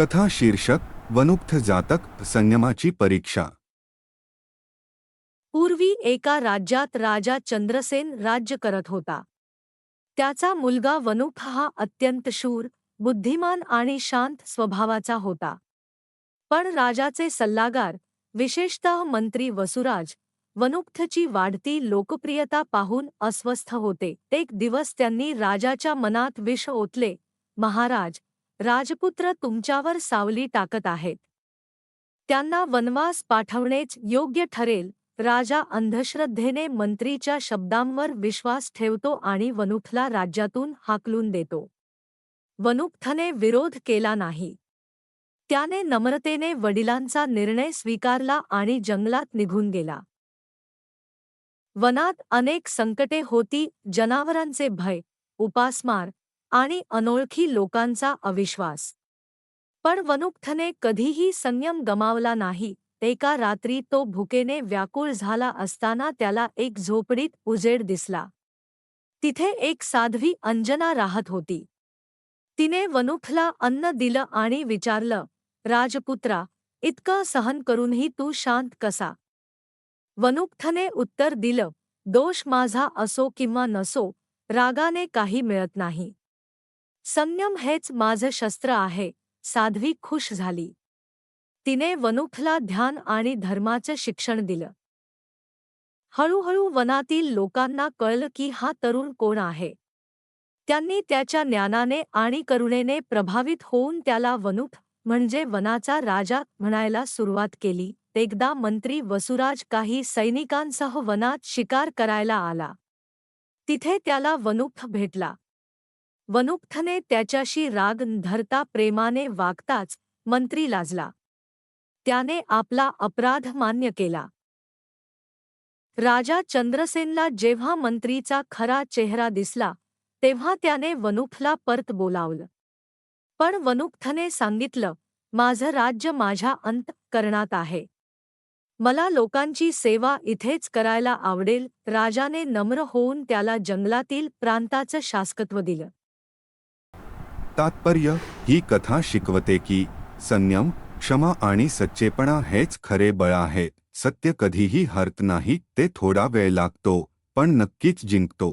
कथा शीर्षक वनुक्थ जातक संयमाची परीक्षा. पूर्वी एका राज्यात राजा चंद्रसेन राज्य करत होता. त्याचा मुलगा वनुख हा अत्यंत शूर बुद्धिमान आणि शांत स्वभावाचा होता. पण राजाचे सल्लागार विशेषतः मंत्री वसुराज वनुक्थची वाढती लोकप्रियता पाहून अस्वस्थ होते. एक दिवस त्यांनी राजाच्या मनात विष ओतले महाराज राजपुत्र तुमच्यावर सावली टाकत आहेत. त्यांना वनवास पाठवणेच योग्य ठरेल राजा अंधश्रद्धेने मंत्रीच्या शब्दांवर विश्वास ठेवतो आणि वनुखला राज्यातून हाकलून देतो. वनुक्थने विरोध केला नाही. त्याने नम्रतेने वडिलांचा निर्णय स्वीकारला आणि जंगलात निघून गेला. वनात अनेक संकटे होती जनावरांचे भय उपासमार आणि अनोळखी लोकांचा अविश्वास. पण वनुक्थने कधीही संयम गमावला नाही, एका रात्री तो भुकेने व्याकुळ झाला असताना त्याला एक झोपडीत उजेड दिसला. तिथे एक साध्वी अंजना राहत होती. तिने वनुखला अन्न दिलं आणि विचारलं, राजपुत्रा, इतकं सहन करूनही तू शांत कसा? वनुक्थने उत्तर दिलं, दोष माझा असो किंवा नसो, रागाने काही मिळत नाही. संयम हेच माझं शस्त्र आहे. साध्वी खुश झाली. तिने वनुखला ध्यान आणि धर्माचं शिक्षण दिलं. हळूहळू वनातील लोकांना कळलं की हा तरुण कोण आहे. त्यांनी त्याच्या ज्ञानाने आणि करुणेने प्रभावित होऊन त्याला वनुख म्हणजे वनाचा राजा म्हणायला सुरुवात केली. एकदा मंत्री वसुराज काही सैनिकांसह वनात शिकार करायला आला. तिथे त्याला वनुख भेटला. वनुक्थने त्याच्याशी राग धरता प्रेमाने वागताच मंत्री लाजला. त्याने आपला अपराध मान्य केला. राजा चंद्रसेनला जेव्हा मंत्रीचा खरा चेहरा दिसला तेव्हा त्याने वनुखला परत बोलावलं. पण वनुक्थने सांगितलं माझं राज्य माझ्या अंतकरणात आहे. मला लोकांची सेवा इथेच करायला आवडेल. राजाने नम्र होऊन त्याला जंगलातील प्रांताचं शासकत्व दिलं. तात्पर्य ही कथा शिकवते की संयम क्षमा आणि सच्चेपणा हेच खरे बळ आहे. सत्य कधीही हरत नाही ते थोडा वेळ लागतो पण नक्कीच जिंकतो.